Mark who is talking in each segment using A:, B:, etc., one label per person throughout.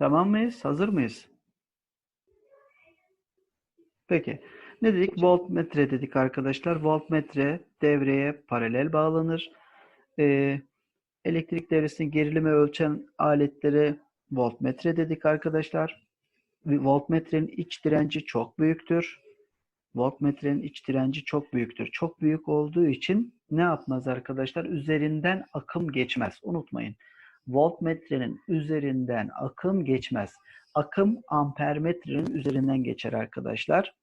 A: Tamam mıyız? Hazır mıyız? Peki. Ne dedik? Voltmetre dedik arkadaşlar. Voltmetre devreye paralel bağlanır. Ee, elektrik devresinin gerilimi ölçen aletlere voltmetre dedik arkadaşlar. Voltmetrenin iç direnci çok büyüktür. Voltmetrenin iç direnci çok büyüktür. Çok büyük olduğu için ne yapmaz arkadaşlar? Üzerinden akım geçmez. Unutmayın. Voltmetrenin üzerinden akım geçmez. Akım ampermetrenin üzerinden geçer arkadaşlar.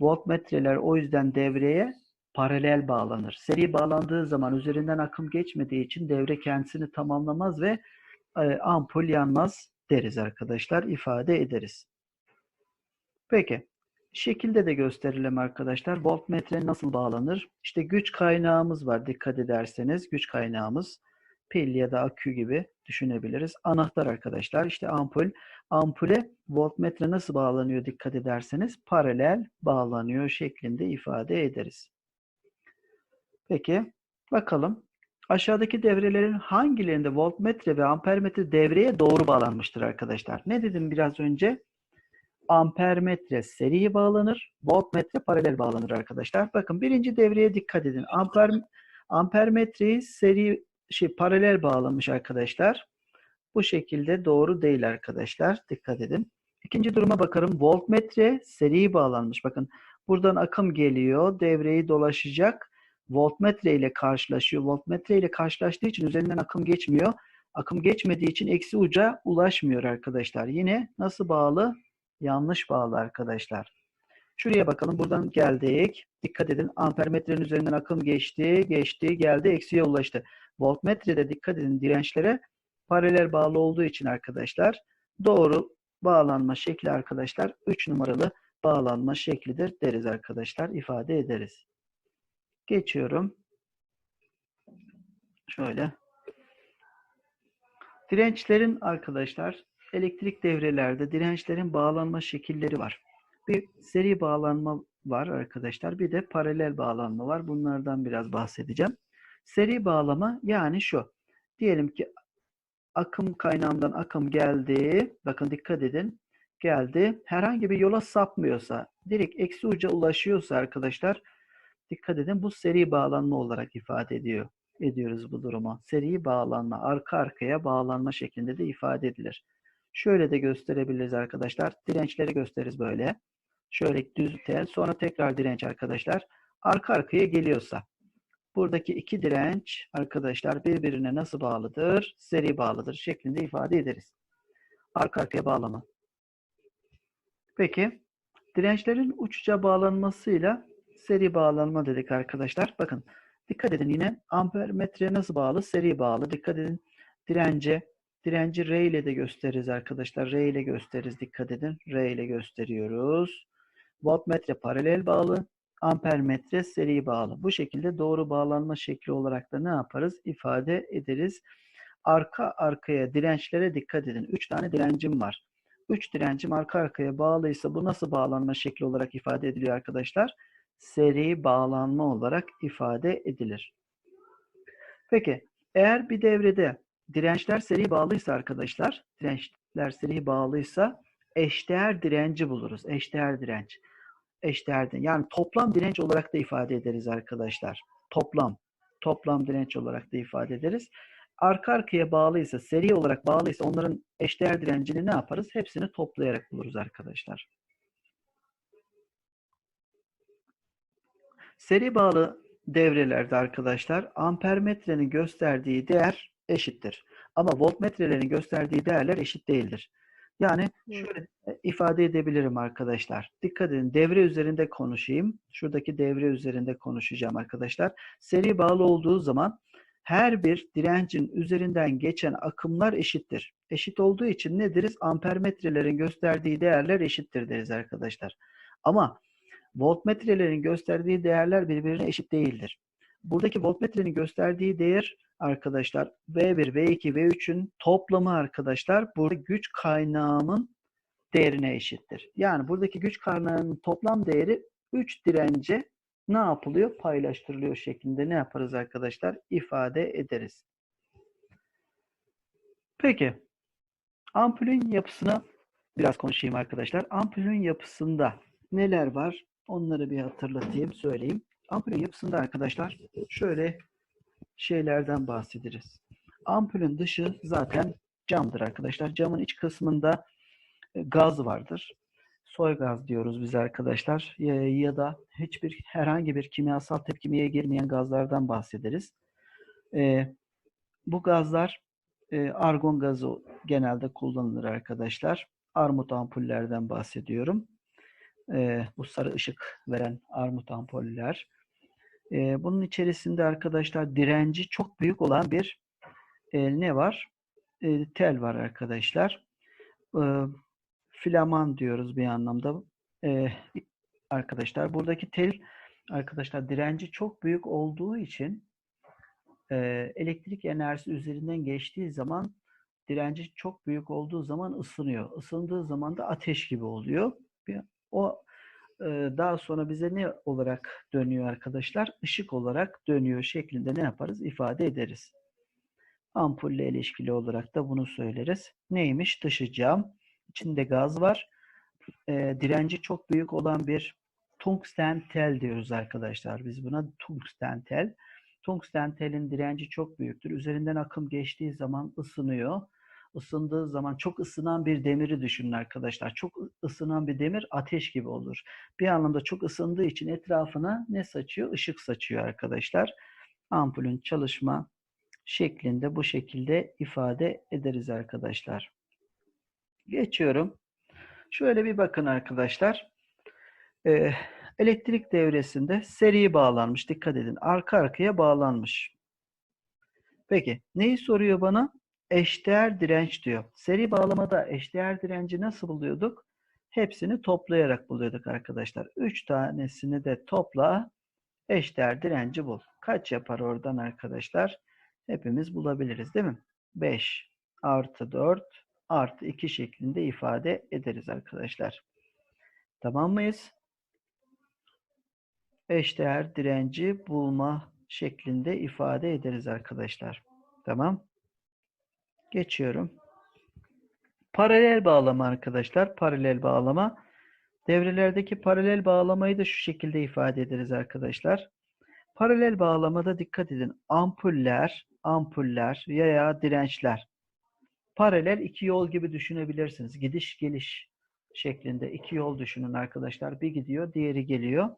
A: Voltmetreler o yüzden devreye paralel bağlanır. Seri bağlandığı zaman üzerinden akım geçmediği için devre kendisini tamamlamaz ve e, ampul yanmaz deriz arkadaşlar. ifade ederiz. Peki. Şekilde de gösterelim arkadaşlar. Voltmetre nasıl bağlanır? İşte güç kaynağımız var. Dikkat ederseniz güç kaynağımız pil ya da akü gibi düşünebiliriz. Anahtar arkadaşlar. İşte ampul. Ampule voltmetre nasıl bağlanıyor dikkat ederseniz paralel bağlanıyor şeklinde ifade ederiz. Peki bakalım. Aşağıdaki devrelerin hangilerinde voltmetre ve ampermetre devreye doğru bağlanmıştır arkadaşlar? Ne dedim biraz önce? Ampermetre seri bağlanır, voltmetre paralel bağlanır arkadaşlar. Bakın birinci devreye dikkat edin. Amper, ampermetreyi seri şey paralel bağlamış arkadaşlar. Bu şekilde doğru değil arkadaşlar. Dikkat edin. İkinci duruma bakalım. Voltmetre seri bağlanmış. Bakın buradan akım geliyor. Devreyi dolaşacak. Voltmetre ile karşılaşıyor. Voltmetre ile karşılaştığı için üzerinden akım geçmiyor. Akım geçmediği için eksi uca ulaşmıyor arkadaşlar. Yine nasıl bağlı? Yanlış bağlı arkadaşlar. Şuraya bakalım. Buradan geldik. Dikkat edin. Ampermetrenin üzerinden akım geçti, geçti, geldi, eksiye ulaştı. Voltmetrede dikkat edin dirençlere paralel bağlı olduğu için arkadaşlar doğru bağlanma şekli arkadaşlar 3 numaralı bağlanma şeklidir deriz arkadaşlar. ifade ederiz. Geçiyorum. Şöyle. Dirençlerin arkadaşlar elektrik devrelerde dirençlerin bağlanma şekilleri var. Bir seri bağlanma var arkadaşlar. Bir de paralel bağlanma var. Bunlardan biraz bahsedeceğim. Seri bağlama yani şu. Diyelim ki akım kaynağından akım geldi. Bakın dikkat edin. Geldi. Herhangi bir yola sapmıyorsa, direkt eksi uca ulaşıyorsa arkadaşlar dikkat edin bu seri bağlanma olarak ifade ediyor. Ediyoruz bu durumu. Seri bağlanma, arka arkaya bağlanma şeklinde de ifade edilir. Şöyle de gösterebiliriz arkadaşlar. Dirençleri gösteririz böyle. Şöyle düz tel, sonra tekrar direnç arkadaşlar. Arka arkaya geliyorsa buradaki iki direnç arkadaşlar birbirine nasıl bağlıdır? Seri bağlıdır şeklinde ifade ederiz. Arka arkaya bağlama. Peki dirençlerin uçuca bağlanmasıyla seri bağlanma dedik arkadaşlar. Bakın dikkat edin yine ampermetreye nasıl bağlı? Seri bağlı. Dikkat edin dirence. Direnci R ile de gösteririz arkadaşlar. R ile gösteririz. Dikkat edin. R ile gösteriyoruz. Voltmetre paralel bağlı. Ampermetre seri bağlı. Bu şekilde doğru bağlanma şekli olarak da ne yaparız? İfade ederiz. Arka arkaya dirençlere dikkat edin. 3 tane direncim var. 3 direncim arka arkaya bağlıysa bu nasıl bağlanma şekli olarak ifade ediliyor arkadaşlar? Seri bağlanma olarak ifade edilir. Peki eğer bir devrede dirençler seri bağlıysa arkadaşlar, dirençler seri bağlıysa eşdeğer direnci buluruz. Eşdeğer direnç. Eşdeğer direnç. Yani toplam direnç olarak da ifade ederiz arkadaşlar. Toplam. Toplam direnç olarak da ifade ederiz. Arka arkaya bağlıysa, seri olarak bağlıysa onların eşdeğer direncini ne yaparız? Hepsini toplayarak buluruz arkadaşlar. Seri bağlı devrelerde arkadaşlar ampermetrenin gösterdiği değer eşittir. Ama voltmetrelerin gösterdiği değerler eşit değildir. Yani şöyle ifade edebilirim arkadaşlar. Dikkat edin devre üzerinde konuşayım. Şuradaki devre üzerinde konuşacağım arkadaşlar. Seri bağlı olduğu zaman her bir direncin üzerinden geçen akımlar eşittir. Eşit olduğu için ne deriz? Ampermetrelerin gösterdiği değerler eşittir deriz arkadaşlar. Ama voltmetrelerin gösterdiği değerler birbirine eşit değildir. Buradaki voltmetrenin gösterdiği değer arkadaşlar V1, V2, V3'ün toplamı arkadaşlar burada güç kaynağının değerine eşittir. Yani buradaki güç kaynağının toplam değeri 3 dirence ne yapılıyor? Paylaştırılıyor şeklinde ne yaparız arkadaşlar? İfade ederiz. Peki. Ampulün yapısına biraz konuşayım arkadaşlar. Ampulün yapısında neler var? Onları bir hatırlatayım, söyleyeyim. Ampulün yapısında arkadaşlar şöyle şeylerden bahsederiz. Ampulün dışı zaten camdır arkadaşlar. Camın iç kısmında e, gaz vardır. Soy gaz diyoruz biz arkadaşlar. Ya, da hiçbir herhangi bir kimyasal tepkimeye girmeyen gazlardan bahsederiz. Ee, bu gazlar e, argon gazı genelde kullanılır arkadaşlar. Armut ampullerden bahsediyorum. E, bu sarı ışık veren armut ampuller. E, bunun içerisinde arkadaşlar direnci çok büyük olan bir e, ne var? E, tel var arkadaşlar. E, filaman diyoruz bir anlamda. E, arkadaşlar buradaki tel arkadaşlar direnci çok büyük olduğu için e, elektrik enerjisi üzerinden geçtiği zaman direnci çok büyük olduğu zaman ısınıyor. Isındığı zaman da ateş gibi oluyor. O daha sonra bize ne olarak dönüyor arkadaşlar? Işık olarak dönüyor şeklinde ne yaparız? İfade ederiz. Ampulle ilişkili olarak da bunu söyleriz. Neymiş? Dışı. İçinde gaz var. E, direnci çok büyük olan bir tungsten tel diyoruz arkadaşlar. Biz buna tungsten tel. Tungsten telin direnci çok büyüktür. Üzerinden akım geçtiği zaman ısınıyor. Isındığı zaman çok ısınan bir demiri düşünün arkadaşlar. Çok ısınan bir demir ateş gibi olur. Bir anlamda çok ısındığı için etrafına ne saçıyor? Işık saçıyor arkadaşlar. Ampulün çalışma şeklinde bu şekilde ifade ederiz arkadaşlar. Geçiyorum. Şöyle bir bakın arkadaşlar. Ee, elektrik devresinde seri bağlanmış. Dikkat edin. Arka arkaya bağlanmış. Peki neyi soruyor bana? Eşdeğer direnç diyor. Seri bağlamada eşdeğer direnci nasıl buluyorduk? Hepsini toplayarak buluyorduk arkadaşlar. Üç tanesini de topla eşdeğer direnci bul. Kaç yapar oradan arkadaşlar? Hepimiz bulabiliriz değil mi? 5 artı 4 artı 2 şeklinde ifade ederiz arkadaşlar. Tamam mıyız? Eşdeğer direnci bulma şeklinde ifade ederiz arkadaşlar. Tamam. Geçiyorum. Paralel bağlama arkadaşlar. Paralel bağlama. Devrelerdeki paralel bağlamayı da şu şekilde ifade ederiz arkadaşlar. Paralel bağlamada dikkat edin. Ampuller, ampuller veya dirençler. Paralel iki yol gibi düşünebilirsiniz. Gidiş geliş şeklinde iki yol düşünün arkadaşlar. Bir gidiyor, diğeri geliyor.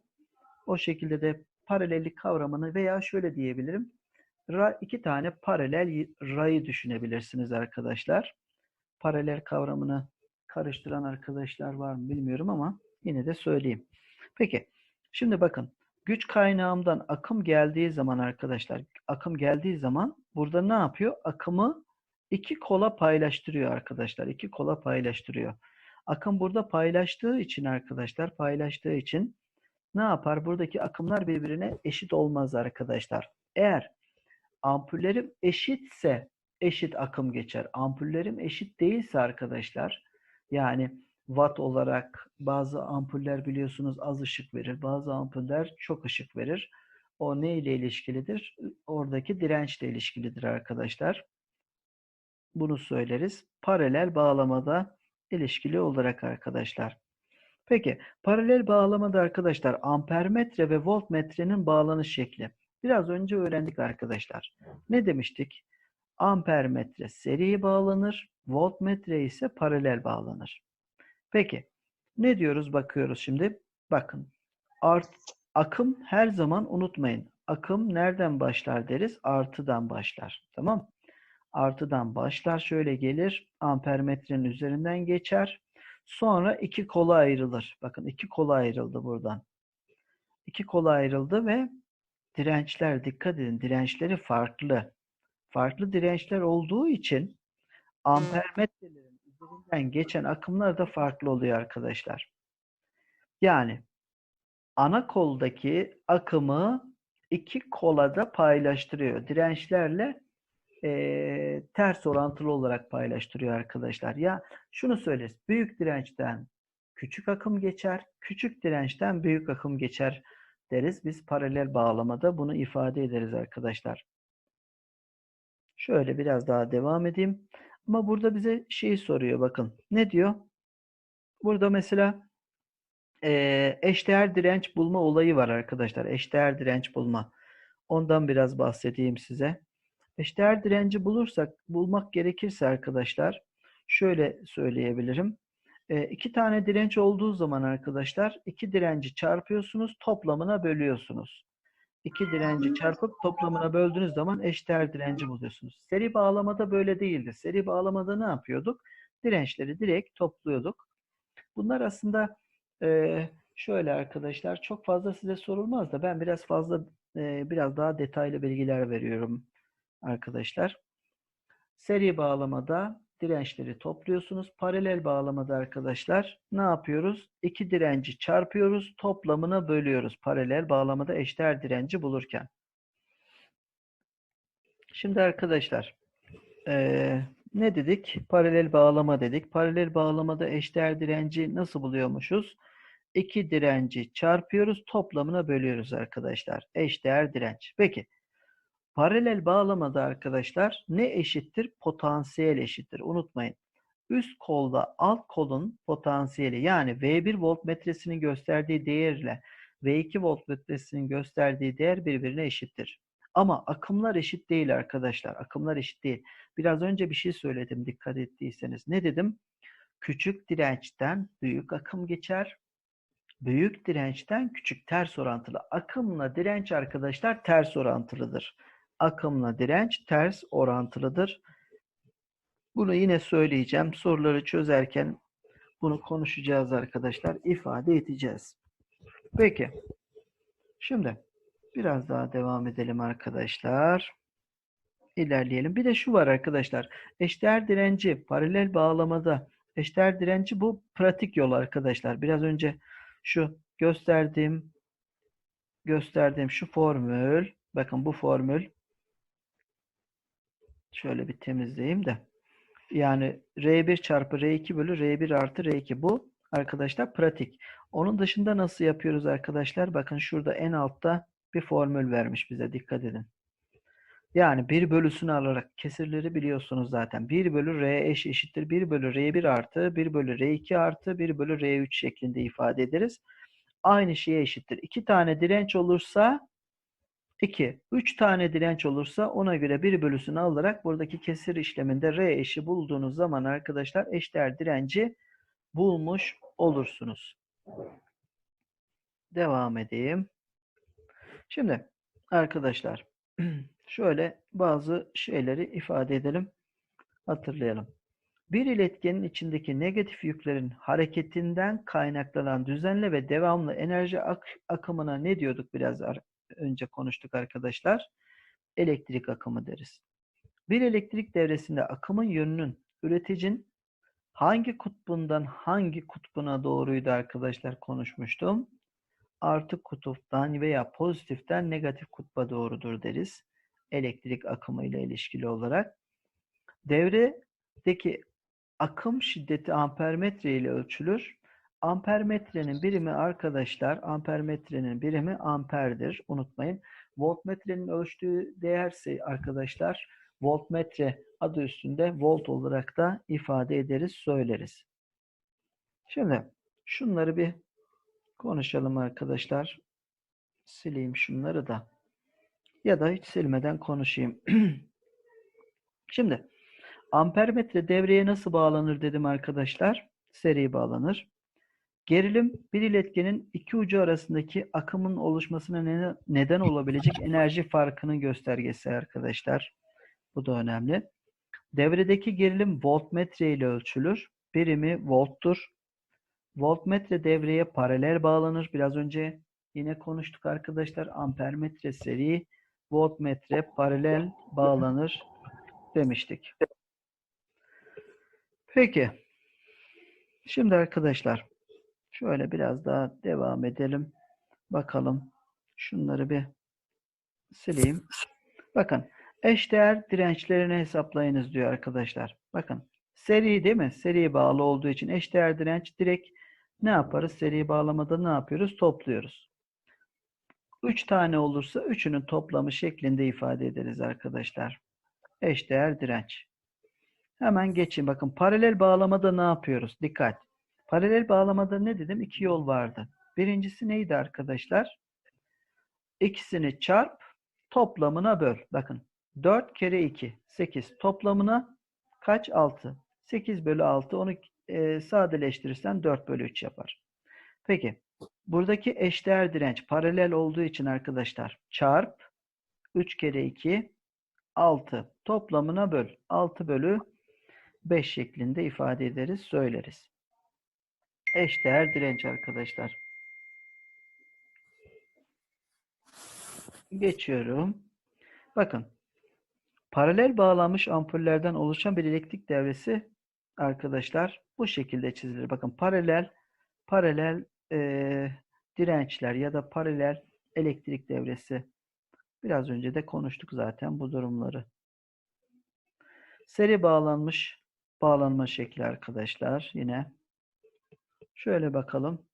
A: O şekilde de paralellik kavramını veya şöyle diyebilirim. Ra, iki tane paralel rayı düşünebilirsiniz arkadaşlar. Paralel kavramını karıştıran arkadaşlar var mı bilmiyorum ama yine de söyleyeyim. Peki şimdi bakın güç kaynağımdan akım geldiği zaman arkadaşlar akım geldiği zaman burada ne yapıyor? Akımı iki kola paylaştırıyor arkadaşlar. İki kola paylaştırıyor. Akım burada paylaştığı için arkadaşlar paylaştığı için ne yapar? Buradaki akımlar birbirine eşit olmaz arkadaşlar. Eğer ampullerim eşitse eşit akım geçer. Ampullerim eşit değilse arkadaşlar yani watt olarak bazı ampuller biliyorsunuz az ışık verir. Bazı ampuller çok ışık verir. O ne ile ilişkilidir? Oradaki dirençle ilişkilidir arkadaşlar. Bunu söyleriz. Paralel bağlamada ilişkili olarak arkadaşlar. Peki paralel bağlamada arkadaşlar ampermetre ve voltmetrenin bağlanış şekli. Biraz önce öğrendik arkadaşlar. Ne demiştik? Ampermetre seri bağlanır, voltmetre ise paralel bağlanır. Peki ne diyoruz bakıyoruz şimdi? Bakın art, akım her zaman unutmayın. Akım nereden başlar deriz? Artıdan başlar. Tamam Artıdan başlar şöyle gelir. Ampermetrenin üzerinden geçer. Sonra iki kola ayrılır. Bakın iki kola ayrıldı buradan. İki kola ayrıldı ve dirençler dikkat edin dirençleri farklı. Farklı dirençler olduğu için ampermetrelerin üzerinden geçen akımlar da farklı oluyor arkadaşlar. Yani ana koldaki akımı iki kolada paylaştırıyor. Dirençlerle e, ters orantılı olarak paylaştırıyor arkadaşlar. Ya şunu söyleriz. Büyük dirençten küçük akım geçer. Küçük dirençten büyük akım geçer deriz. Biz paralel bağlamada bunu ifade ederiz arkadaşlar. Şöyle biraz daha devam edeyim. Ama burada bize şeyi soruyor bakın. Ne diyor? Burada mesela eee eşdeğer direnç bulma olayı var arkadaşlar. Eşdeğer direnç bulma. Ondan biraz bahsedeyim size. Eşdeğer direnci bulursak, bulmak gerekirse arkadaşlar şöyle söyleyebilirim. E, iki tane direnç olduğu zaman arkadaşlar iki direnci çarpıyorsunuz, toplamına bölüyorsunuz. İki direnci çarpıp toplamına böldüğünüz zaman eşdeğer direnci buluyorsunuz. Seri bağlamada böyle değildi. Seri bağlamada ne yapıyorduk? Dirençleri direkt topluyorduk. Bunlar aslında e, şöyle arkadaşlar çok fazla size sorulmaz da ben biraz fazla e, biraz daha detaylı bilgiler veriyorum arkadaşlar. Seri bağlamada dirençleri topluyorsunuz. Paralel bağlamada arkadaşlar ne yapıyoruz? İki direnci çarpıyoruz, toplamına bölüyoruz. Paralel bağlamada eşdeğer direnci bulurken. Şimdi arkadaşlar eee, ne dedik? Paralel bağlama dedik. Paralel bağlamada eşdeğer direnci nasıl buluyormuşuz? İki direnci çarpıyoruz, toplamına bölüyoruz arkadaşlar. Eşdeğer direnç. Peki Paralel bağlamada arkadaşlar ne eşittir? Potansiyel eşittir. Unutmayın. Üst kolda alt kolun potansiyeli yani V1 voltmetresinin gösterdiği değerle V2 voltmetresinin gösterdiği değer birbirine eşittir. Ama akımlar eşit değil arkadaşlar. Akımlar eşit değil. Biraz önce bir şey söyledim dikkat ettiyseniz. Ne dedim? Küçük dirençten büyük akım geçer. Büyük dirençten küçük ters orantılı. Akımla direnç arkadaşlar ters orantılıdır akımla direnç ters orantılıdır. Bunu yine söyleyeceğim. Soruları çözerken bunu konuşacağız arkadaşlar. ifade edeceğiz. Peki. Şimdi biraz daha devam edelim arkadaşlar. İlerleyelim. Bir de şu var arkadaşlar. Eşdeğer direnci paralel bağlamada eşdeğer direnci bu pratik yol arkadaşlar. Biraz önce şu gösterdiğim gösterdiğim şu formül bakın bu formül Şöyle bir temizleyeyim de. Yani R1 çarpı R2 bölü R1 artı R2. Bu arkadaşlar pratik. Onun dışında nasıl yapıyoruz arkadaşlar? Bakın şurada en altta bir formül vermiş bize. Dikkat edin. Yani 1 bölüsünü alarak kesirleri biliyorsunuz zaten. 1 bölü R eş eşittir 1 bölü R1 artı 1 bölü R2 artı 1 bölü R3 şeklinde ifade ederiz. Aynı şeye eşittir. 2 tane direnç olursa 2. 3 tane direnç olursa ona göre bir bölüsünü alarak buradaki kesir işleminde R eşi bulduğunuz zaman arkadaşlar eşdeğer direnci bulmuş olursunuz. Devam edeyim. Şimdi arkadaşlar şöyle bazı şeyleri ifade edelim. Hatırlayalım. Bir iletkenin içindeki negatif yüklerin hareketinden kaynaklanan düzenli ve devamlı enerji ak akımına ne diyorduk biraz önce konuştuk arkadaşlar. Elektrik akımı deriz. Bir elektrik devresinde akımın yönünün üreticinin hangi kutbundan hangi kutbuna doğruydu arkadaşlar konuşmuştum. Artı kutuptan veya pozitiften negatif kutba doğrudur deriz. Elektrik akımı ile ilişkili olarak. Devredeki akım şiddeti ampermetre ile ölçülür. Ampermetrenin birimi arkadaşlar, ampermetrenin birimi amperdir. Unutmayın. Voltmetrenin ölçtüğü değerse arkadaşlar, voltmetre adı üstünde volt olarak da ifade ederiz, söyleriz. Şimdi şunları bir konuşalım arkadaşlar. Sileyim şunları da. Ya da hiç silmeden konuşayım. Şimdi ampermetre devreye nasıl bağlanır dedim arkadaşlar. Seri bağlanır. Gerilim bir iletkenin iki ucu arasındaki akımın oluşmasına neden olabilecek enerji farkının göstergesi arkadaşlar. Bu da önemli. Devredeki gerilim voltmetre ile ölçülür. Birimi volttur. Voltmetre devreye paralel bağlanır. Biraz önce yine konuştuk arkadaşlar. Ampermetre seri, voltmetre paralel bağlanır demiştik. Peki. Şimdi arkadaşlar Şöyle biraz daha devam edelim. Bakalım. Şunları bir sileyim. Bakın. Eşdeğer dirençlerini hesaplayınız diyor arkadaşlar. Bakın. Seri değil mi? Seri bağlı olduğu için eşdeğer direnç direkt ne yaparız? Seri bağlamada ne yapıyoruz? Topluyoruz. 3 tane olursa üçünün toplamı şeklinde ifade ederiz arkadaşlar. Eşdeğer direnç. Hemen geçin. Bakın paralel bağlamada ne yapıyoruz? Dikkat. Paralel bağlamada ne dedim? İki yol vardı. Birincisi neydi arkadaşlar? İkisini çarp, toplamına böl. Bakın 4 kere 2, 8. Toplamına kaç? 6. 8 bölü 6. Onu e, sadeleştirirsen 4 bölü 3 yapar. Peki. Buradaki eşdeğer direnç paralel olduğu için arkadaşlar çarp 3 kere 2 6 toplamına böl. 6 bölü 5 şeklinde ifade ederiz, söyleriz. Eşdeğer direnç arkadaşlar. Geçiyorum. Bakın. Paralel bağlanmış ampullerden oluşan bir elektrik devresi arkadaşlar bu şekilde çizilir. Bakın paralel paralel e, dirençler ya da paralel elektrik devresi. Biraz önce de konuştuk zaten bu durumları. Seri bağlanmış bağlanma şekli arkadaşlar. Yine şöyle bakalım.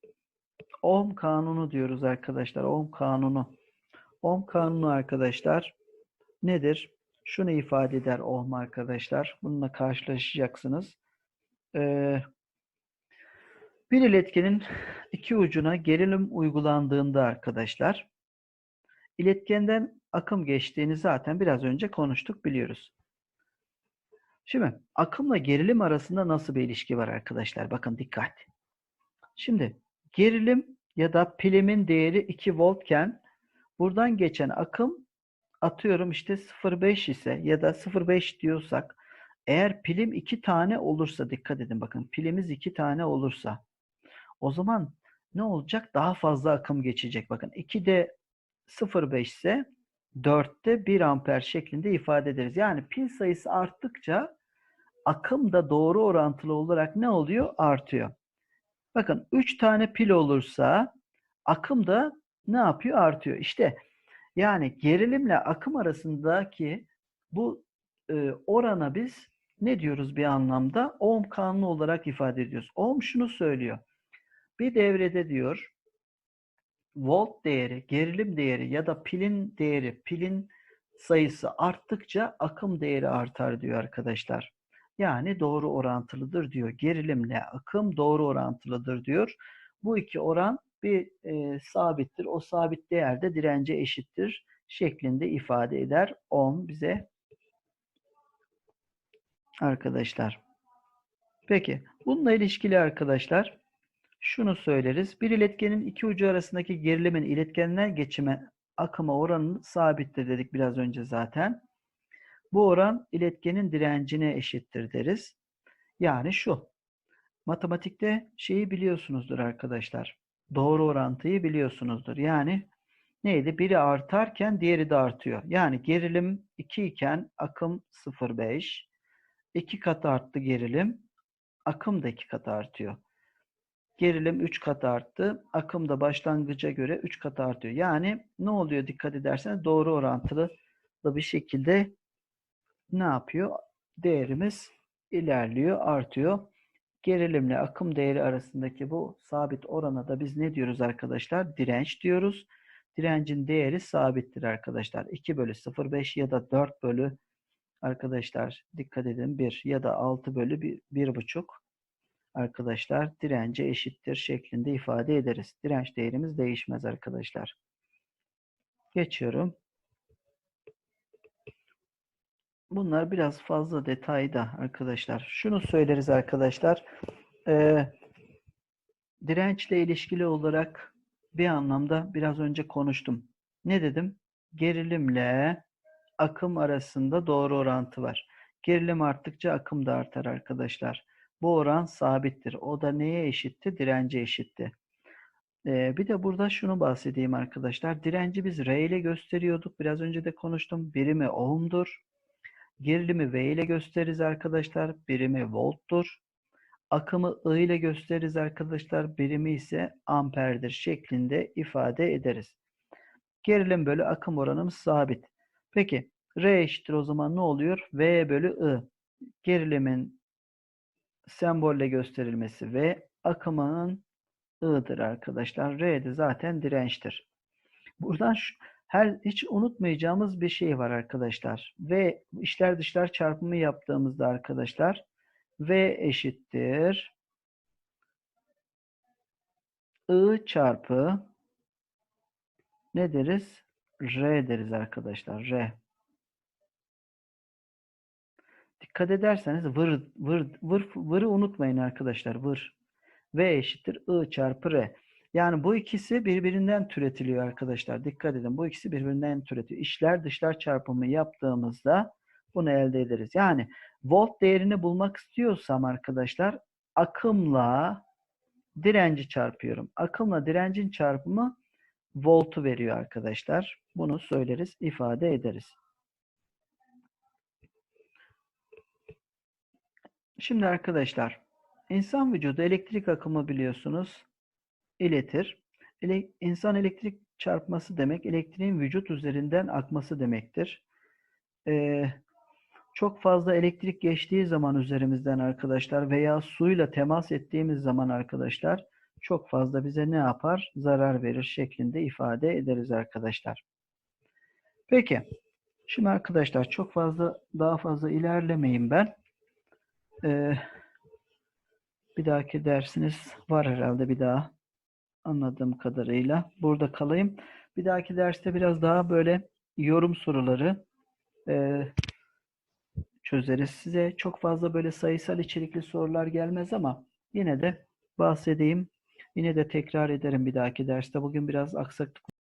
A: Ohm kanunu diyoruz arkadaşlar. Ohm kanunu. Ohm kanunu arkadaşlar nedir? Şunu ifade eder ohm arkadaşlar. Bununla karşılaşacaksınız. Ee, bir iletkenin iki ucuna gerilim uygulandığında arkadaşlar iletkenden akım geçtiğini zaten biraz önce konuştuk biliyoruz. Şimdi akımla gerilim arasında nasıl bir ilişki var arkadaşlar? Bakın dikkat. Şimdi gerilim ya da pilimin değeri 2 voltken buradan geçen akım atıyorum işte 0.5 ise ya da 0.5 diyorsak eğer pilim 2 tane olursa dikkat edin bakın pilimiz 2 tane olursa o zaman ne olacak? Daha fazla akım geçecek. Bakın 2'de 0.5 ise 4'te 1 amper şeklinde ifade ederiz. Yani pil sayısı arttıkça akım da doğru orantılı olarak ne oluyor? Artıyor. Bakın 3 tane pil olursa akım da ne yapıyor? Artıyor. İşte yani gerilimle akım arasındaki bu e, orana biz ne diyoruz bir anlamda? Ohm kanunu olarak ifade ediyoruz. Ohm şunu söylüyor. Bir devrede diyor volt değeri, gerilim değeri ya da pilin değeri, pilin sayısı arttıkça akım değeri artar diyor arkadaşlar. Yani doğru orantılıdır diyor. Gerilimle akım doğru orantılıdır diyor. Bu iki oran bir e, sabittir. O sabit değerde dirence eşittir şeklinde ifade eder. Ohm bize arkadaşlar. Peki bununla ilişkili arkadaşlar şunu söyleriz. Bir iletkenin iki ucu arasındaki gerilimin iletkenden geçime akıma oranı sabittir dedik biraz önce zaten. Bu oran iletkenin direncine eşittir deriz. Yani şu. Matematikte şeyi biliyorsunuzdur arkadaşlar. Doğru orantıyı biliyorsunuzdur. Yani neydi? Biri artarken diğeri de artıyor. Yani gerilim 2 iken akım 0,5. 2 kat arttı gerilim. Akım da 2 kat artıyor. Gerilim 3 kat arttı. Akım da başlangıca göre 3 kat artıyor. Yani ne oluyor dikkat ederseniz doğru orantılı bir şekilde ne yapıyor? Değerimiz ilerliyor, artıyor. Gerilimle akım değeri arasındaki bu sabit orana da biz ne diyoruz arkadaşlar? Direnç diyoruz. Direncin değeri sabittir arkadaşlar. 2 bölü 0,5 ya da 4 bölü arkadaşlar dikkat edin 1 ya da 6 bölü 1,5 arkadaşlar dirence eşittir şeklinde ifade ederiz. Direnç değerimiz değişmez arkadaşlar. Geçiyorum. Bunlar biraz fazla detayda arkadaşlar. Şunu söyleriz arkadaşlar. E, dirençle ilişkili olarak bir anlamda biraz önce konuştum. Ne dedim? Gerilimle akım arasında doğru orantı var. Gerilim arttıkça akım da artar arkadaşlar. Bu oran sabittir. O da neye eşitti? Dirence eşitti. Ee, bir de burada şunu bahsedeyim arkadaşlar. Direnci biz R ile gösteriyorduk. Biraz önce de konuştum. Birimi ohm'dur. Gerilimi V ile gösteririz arkadaşlar. Birimi volttur. Akımı I ile gösteririz arkadaşlar. Birimi ise amperdir şeklinde ifade ederiz. Gerilim bölü akım oranımız sabit. Peki R eşittir o zaman ne oluyor? V bölü I. Gerilimin sembolle gösterilmesi ve akımının I'dır arkadaşlar. R de zaten dirençtir. Buradan şu, her hiç unutmayacağımız bir şey var arkadaşlar. V içler dışlar çarpımı yaptığımızda arkadaşlar V eşittir I çarpı ne deriz? R deriz arkadaşlar. R. Dikkat ederseniz vır, vır, vır, vırı unutmayın arkadaşlar. Vır. V eşittir I çarpı R. Yani bu ikisi birbirinden türetiliyor arkadaşlar. Dikkat edin. Bu ikisi birbirinden türetiyor. İçler dışlar çarpımı yaptığımızda bunu elde ederiz. Yani volt değerini bulmak istiyorsam arkadaşlar akımla direnci çarpıyorum. Akımla direncin çarpımı voltu veriyor arkadaşlar. Bunu söyleriz, ifade ederiz. Şimdi arkadaşlar, insan vücudu elektrik akımı biliyorsunuz iletir. Ele, insan elektrik çarpması demek, elektriğin vücut üzerinden akması demektir. Ee, çok fazla elektrik geçtiği zaman üzerimizden arkadaşlar veya suyla temas ettiğimiz zaman arkadaşlar çok fazla bize ne yapar? Zarar verir şeklinde ifade ederiz arkadaşlar. Peki. Şimdi arkadaşlar çok fazla daha fazla ilerlemeyin ben. Ee, bir dahaki dersiniz var herhalde bir daha anladığım kadarıyla. Burada kalayım. Bir dahaki derste biraz daha böyle yorum soruları e, çözeriz. Size çok fazla böyle sayısal içerikli sorular gelmez ama yine de bahsedeyim. Yine de tekrar ederim bir dahaki derste. Bugün biraz aksaklık